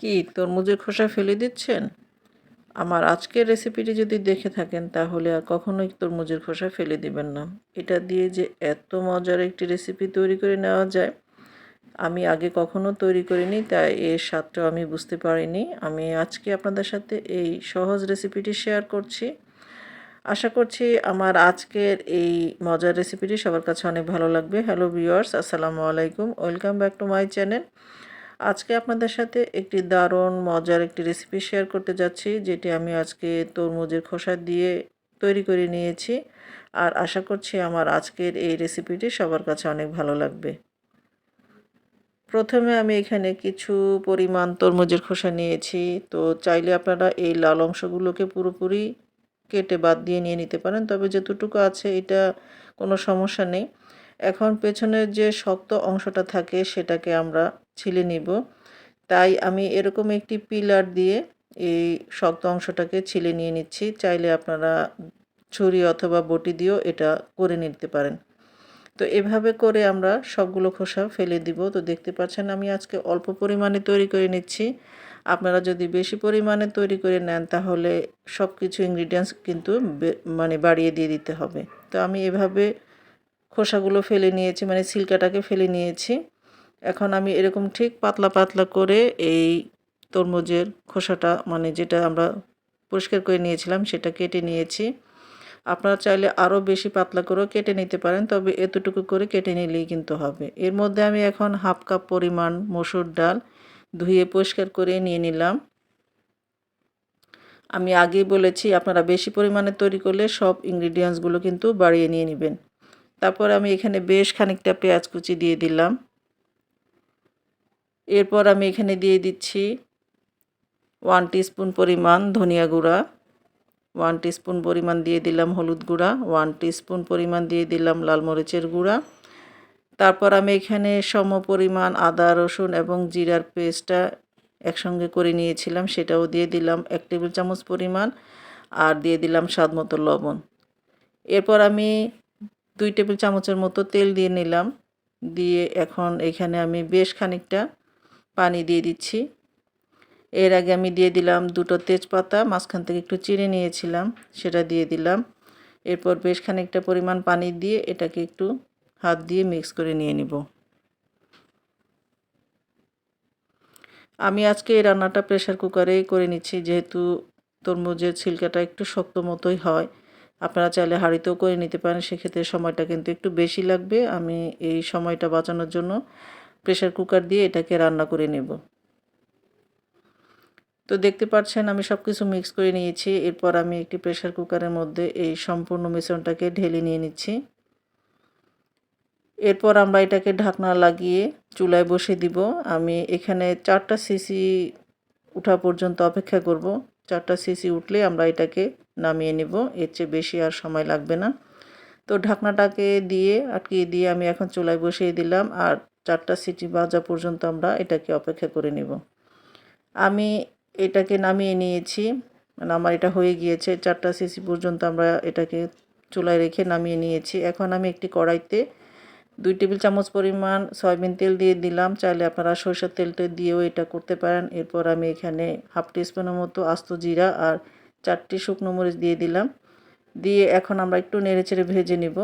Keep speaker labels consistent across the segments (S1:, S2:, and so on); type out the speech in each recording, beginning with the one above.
S1: কি তরমুজের খোসা ফেলে দিচ্ছেন? আমার আজকের রেসিপিটি যদি দেখে থাকেন, তাহলে আর কখনোই তরমুজের খোসা ফেলে দিবেন না। এটা দিয়ে যে এত মজার একটি রেসিপি তৈরি করে নেওয়া যায়, আমি আগে কখনো তৈরি করিনি, তাই এর স্বাদটাও আমি বুঝতে পারিনি। আমি আজকে আপনাদের সাথে এই সহজ রেসিপিটি শেয়ার করছি। আশা করছি আমার আজকের এই মজার রেসিপিটি সবার কাছে অনেক ভালো লাগবে। হ্যালো ভিউয়ার্স, আসসালামু আলাইকুম। Welcome back to my channel. আজকে আপনাদের সাথে একটি দারুণ, মজার একটি রেসিপি শেয়ার করতে যাচ্ছি, যেটি আমি আজকে তরমুজের খোসা দিয়ে তৈরি করে নিয়েছি। আর আশা করছি আমার আজকের এই রেসিপিটি সবার কাছে অনেক ভালো লাগবে। প্রথমে আমি এখানে কিছু পরিমাণ তরমুজের খোসা নিয়েছি। তো চাইলে আপনারা এই লাল অংশগুলোকে পুরোপুরি কেটে বাদ দিয়ে নিয়ে নিতে পারেন, তবে যতটুকু আছে এটা কোনো সমস্যা নেই। এখন পেছনের যে শক্ত অংশটা থাকে সেটাকে আমরা ছিলে নিব। তাই আমি এরকম একটি পিলার দিয়ে এই শক্ত অংশটাকে ছিলে নিয়ে নিচ্ছি। চাইলে আপনারা ছুরি অথবা বটি দিয়েও এটা করে নিতে পারেন। তো এভাবে করে আমরা সবগুলো খোসা ফেলে দিব। তো দেখতে পাচ্ছেন আমি আজকে অল্প পরিমাণে তৈরি করে নিচ্ছি। আপনারা যদি বেশি পরিমাণে তৈরি করে নেন তাহলে সব কিছু ইনগ্রিডিয়েন্টস কিন্তু মানে বাড়িয়ে দিয়ে দিতে হবে। তো আমি এভাবে খোসাগুলো ফেলে নিয়েছি মানে সিল্কাটাকে ফেলে নিয়েছি। এখন আমি এরকম ঠিক পাতলা পাতলা করে এই তরমুজের খোসাটা মানে যেটা আমরা পরিষ্কার করে নিয়েছিলাম, সেটা কেটে নিয়েছি। আপনারা চাইলে আরও বেশি পাতলা করেও কেটে নিতে পারেন, তবে এতটুকু করে কেটে নিলেই কিন্তু হবে। এর মধ্যে আমি এখন হাফ কাপ পরিমাণ মসুর ডাল ধুয়ে পরিষ্কার করে নিয়ে নিলাম। আমি আগেই বলেছি, আপনারা বেশি পরিমাণে তৈরি করলে সব ইনগ্রিডিয়েন্টসগুলো কিন্তু বাড়িয়ে নিয়ে নেবেন। তারপর আমি এখানে বেশ খানিকটা পেঁয়াজ কুচি দিয়ে দিলাম। এরপর আমি এখানে দিয়ে দিচ্ছি ওয়ান স্পুন পরিমাণ ধনিয়া গুঁড়া, ওয়ান স্পুন পরিমাণ দিয়ে দিলাম হলুদ গুঁড়া, ওয়ান স্পুন পরিমাণ দিয়ে দিলাম লাল মরিচের গুঁড়া। তারপর আমি এখানে সম পরিমাণ আদা, রসুন এবং জিরার পেস্টটা একসঙ্গে করে নিয়েছিলাম, সেটাও দিয়ে দিলাম এক টেবিল চামচ পরিমাণ আর দিয়ে দিলাম স্বাদ মতো লবণ। এরপর আমি দুই টেবিল চামচের মতো তেল দিয়ে নিলাম। দিয়ে এখন এখানে আমি বেশ খানিকটা পানি দিয়ে দিচ্ছি। এর আগে আমি দিয়ে দিলাম দুটো তেজপাতা, মাঝখান থেকে একটু চিড়ে নিয়েছিলাম, সেটা দিয়ে দিলাম। এরপর বেশ খানিকটা পরিমাণ পানি দিয়ে এটাকে একটু হাত দিয়ে মিক্স করে নিয়ে নিব। আমি আজকে এই রান্নাটা প্রেশার কুকারেই করে নিচ্ছি, যেহেতু তরমুজের ছিলকাটা একটু শক্ত মতোই হয়। আপনারা চাইলে হাঁড়িতেও করে নিতে পারেন, সেক্ষেত্রে সময়টা কিন্তু একটু বেশি লাগবে। আমি এই সময়টা বাঁচানোর জন্য প্রেশার কুকার দিয়ে এটাকে রান্না করে নেব। তো দেখতে পাচ্ছেন, আমি সব কিছু মিক্স করে নিয়েছি। এরপর আমি একটি প্রেশার কুকারের মধ্যে এই সম্পূর্ণ মিশ্রণটাকে ঢেলে নিয়ে নিচ্ছি। এরপর আমরা এটাকে ঢাকনা লাগিয়ে চুলায় বসে দিব। আমি এখানে চারটা সিসি উঠা পর্যন্ত অপেক্ষা করব। চারটা সিসি উঠলে আমরা এটাকে নামিয়ে নেব। এর চেয়ে বেশি আর সময় লাগবে না। তো ঢাকনাটাকে দিয়ে আটকিয়ে দিয়ে আমি এখন চুলায় বসিয়ে দিলাম আর চারটা সিটি বাজা পর্যন্ত আমরা এটাকে অপেক্ষা করে নেব। আমি এটাকে নামিয়ে নিয়েছি। মানে আমার এটা হয়ে গিয়েছে। চারটা সিসি পর্যন্ত আমরা এটাকে চুলায় রেখে নামিয়ে নিয়েছি। এখন আমি একটি কড়াইতে দুই টেবিল চামচ পরিমাণ সয়াবিন তেল দিয়ে দিলাম। চাইলে আপনারা সরষের তেলটা দিয়েও এটা করতে পারেন। এরপর আমি এখানে হাফ টিস্পুনের মতো আস্ত জিরা আর চারটি শুকনো মরিচ দিয়ে দিলাম। দিয়ে এখন আমরা একটু নেড়েচেড়ে ভেজে নিব।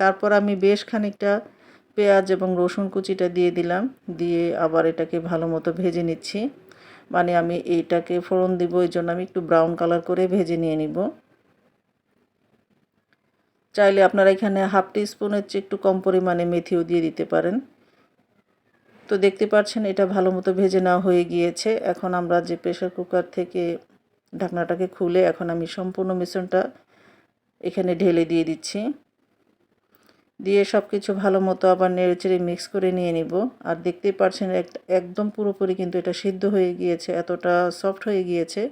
S1: তারপর আমি বেশ খানিকটা পেঁয়াজ এবং রসুন কুচিটা দিয়ে দিলাম। দিয়ে আবার এটাকে ভালো মতো ভেজে নিচ্ছি। মানে আমি এইটাকে ফোড়ন দিব, এই জন্য আমি একটু ব্রাউন কালার করে ভেজে নিয়ে নিব। চাইলে আপনারা এখানে হাফ টি স্পুনের চেয়ে একটু কম পরিমাণে মেথিও দিয়ে দিতে পারেন। তো দেখতে পাচ্ছেন এটা ভালো মতো ভেজে নেওয়া হয়ে গিয়েছে। এখন আমরা যে প্রেশার কুকার থেকে ঢাকনাটাকে খুলে এখন আমি সম্পূর্ণ মিশ্রণটা এখানে ঢেলে দিয়ে দিচ্ছি। দিয়ে সব কিছু ভালো মতো আবার নেড়েচেড়ে মিক্স করে নিয়ে নিব। আর দেখতেই পাচ্ছেন একদম পুরোপুরি কিন্তু এটা সিদ্ধ হয়ে গিয়েছে, এতটা সফট হয়ে গিয়েছে।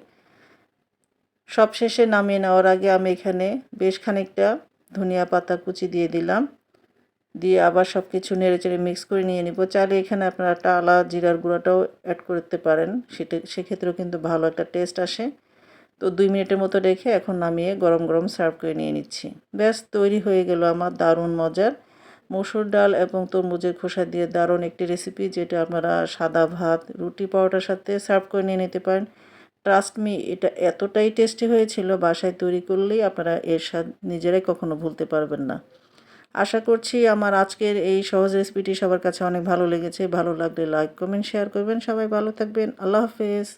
S1: সব শেষে নামিয়ে নেওয়ার আগে আমি এখানে বেশ খানিকটা ধনিয়া পাতা কুচি দিয়ে দিলাম। দিয়ে আবার সব কিছু নেড়েচেড়ে মিক্স করে নিয়ে নিব। চাইলে এখানে আপনারা টালা জিরার গুঁড়াটাও অ্যাড করতে পারেন, সেটা, সেক্ষেত্রেও কিন্তু ভালো একটা টেস্ট আসে। তো দুই মিনিটের মতো রেখে এখন নামিয়ে গরম গরম সার্ভ করে নিয়ে নিচ্ছি। ব্যাস, তৈরি হয়ে গেল আমার দারুণ মজার মসুর ডাল এবং তরমুজের খোসা দিয়ে দারুণ একটি রেসিপি যেটা আপনারা সাদা ভাত, রুটি পাউডার সাথে সার্ভ করে নিয়ে নিতে পারেন। ট্রাস্ট মি এটা এতটাই টেস্টি হয়েছিল, বাসায় তৈরি করলেই আপনারা এর স্বাদ নিজেরাই কখনো ভুলতে পারবেন না। আশা করছি আমার আজকের এই সহজ রেসিপিটি সবার কাছে অনেক ভালো লেগেছে। ভালো লাগলে লাইক কমেন্ট শেয়ার করবেন। সবাই ভালো থাকবেন। আল্লাহ হাফেজ।